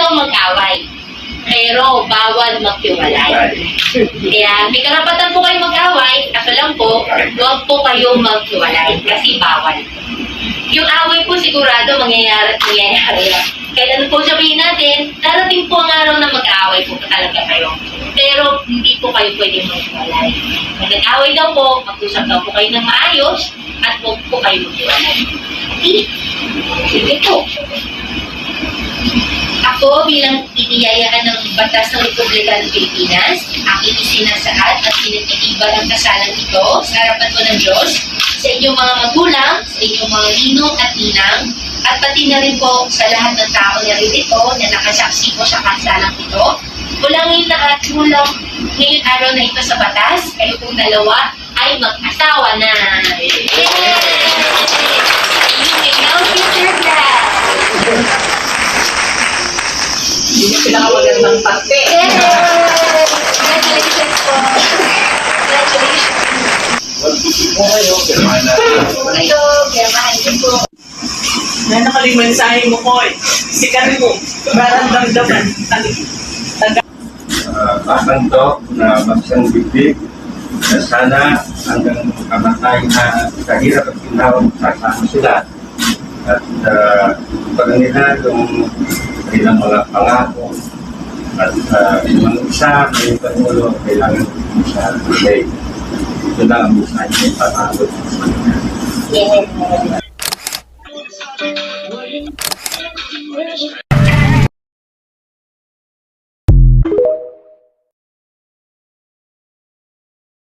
daw mag-away. Pero bawal maghiwalay. Kaya may karapatan po kayo mag-away, kaso lang po, huwag po kayong maghiwalay kasi bawal. Yung away po sigurado mangyayari at mangyayari yan. Kailan po sabihin natin, darating po ang araw na mag-aaway po talaga kayo. Pero hindi po kayo pwedeng maghiwalay. Kung nag-away daw po, mag-usap daw po kayo ng maayos at huwag po kayo maghiwalay. Sige po. Ako bilang iniyayaan ng Batas ng Republika ng Pilipinas, aking isinasaad at pinagtitibag ang kasalang ito sa harapan ko ng Diyos, sa inyong mga magulang, sa inyong mga ninong at ninang, at pati na rin po sa lahat ng tao na rin ito na nakasaksi po sa kasalang ito. Ulangin na at mulang ngayong araw na ito sa batas, kayo pong dalawa ay mag-asawa na. Yay! Pinakamagandang parte. Yay! Congratulations po. Congratulations Germana. po kayo. Kaya mahal niyo po. Na nakalimensahe mo ko eh. Si mo. Parang damdaman. Taga. Uh, kakanto na magsang bibig na sana hanggang kamatay na kahirap at ginawa kasama sila. At uh, pag nila yung kailang mga pangako at uh, yung isa may pangulo kailangan sa tulay. Ito lang ang mensahe ng pangako. Yes.